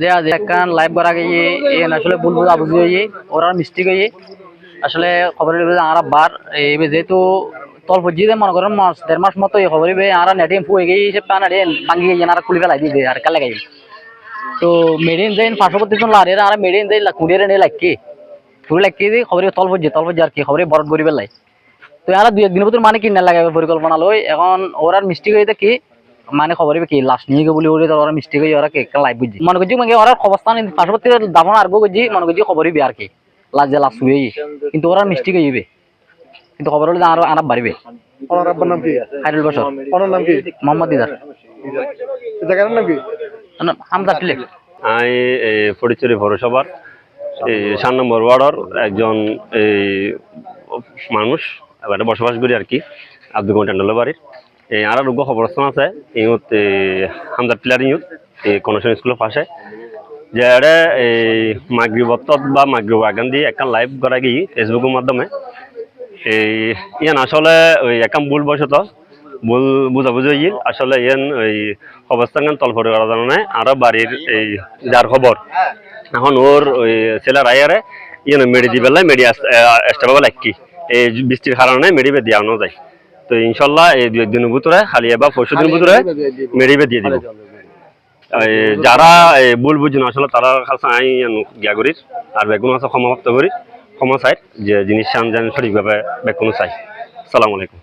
যে আজ একখান লাইভ করা গিয়ে এ আসলে ভুল বুঝা বুঝি হয়ে ওরা মিস্টেক হয়ে আসলে খবর যে বার, এই যেহেতু তল পর্যন্ত মনে করেন মাস, দেড় মাস মতো এই খবর আরা নেটে ফুয়ে গিয়ে সে পান আরে ভাঙ্গি গিয়ে আর খুলি ফেলাই দিবে আর কালে গাই তো মেডিন দেন পার্শ্ববর্তী জন লারে আর মেডিন দেন কুড়িয়ে নে লাগকি ফুল লাগকি দি খবরে তল পর্যন্ত তল পর্যন্ত আর কি, খবরে বরদ করি পেলাই তো এরা দুই একদিনের ভিতর মানে কিনা লাগাবে পরিকল্পনা লই, এখন ওরা মিস্টেক হইতে কি মানে খবর কি লাস্ট নিয়ে গিয়ে বলি ওরে মিস্টেক হয়ে ওরা কে লাইভ বুঝছি। মনে করছি মানে ওরা অবস্থান পার্শ্ববর্তী দাফন আরবো করছি মনে করছি খবর হইবে আর কি। লাস্ট যে লাস্ট হয়ে কিন্তু ওরা মিস্টেক হইবে কিন্তু খবর হলে আরও আরাম বাড়বে। ওনার আব্বার নাম কি? খাইরুল বছর ওনার নাম কি? মোহাম্মদ দিদার। এই জায়গাটার নাম কি? হামদা টিলেক আমি এই ফটিকছড়ি পৌরসভার এই সাত নম্বর ওয়ার্ডর একজন এই মানুষ এবারে বসবাস করি আর কি আব্দুল কন্টেন্ডালের বাড়ির এই আর রোগ্য খবরস্থান আছে। ইউত হামদার টিলার ইউত এই কনসন স্কুলের পাশে। যে এড়ে এই মাগরিবত বা মাগরিব আগান দিয়ে একটা লাইভ করা গিয়ে ফেসবুকের মাধ্যমে। এই ইয়ান আসলে ওই একাম ভুল বসত ভুল বুঝাবুঝি হইল আসলে ইয়ান ওই অবস্থান তলফরে করার জন্য আরও বাড়ির এই যার খবর। এখন ওর ওই ছেলের আয়ারে ইয়ান মেডি দি বেলায় মেডি স্টাফ লাগকি এই বৃষ্টির কারণে মেডিবে দেওয়ানো যায়। তো ইনশাল্লাহ এই দু একদিনের ভিতরে খালি এবার পরশু দিনের ভিতরে মেরিবে দিয়ে দিব। যারা এই ভুল বুঝুন আসলে তারা কাছে আই গিয়া করি আর বেগুন আছে সমাপ্ত করি ক্ষমা চাই যে জিনিস যেন সঠিকভাবে বেগুন চাই। সালাম আলাইকুম।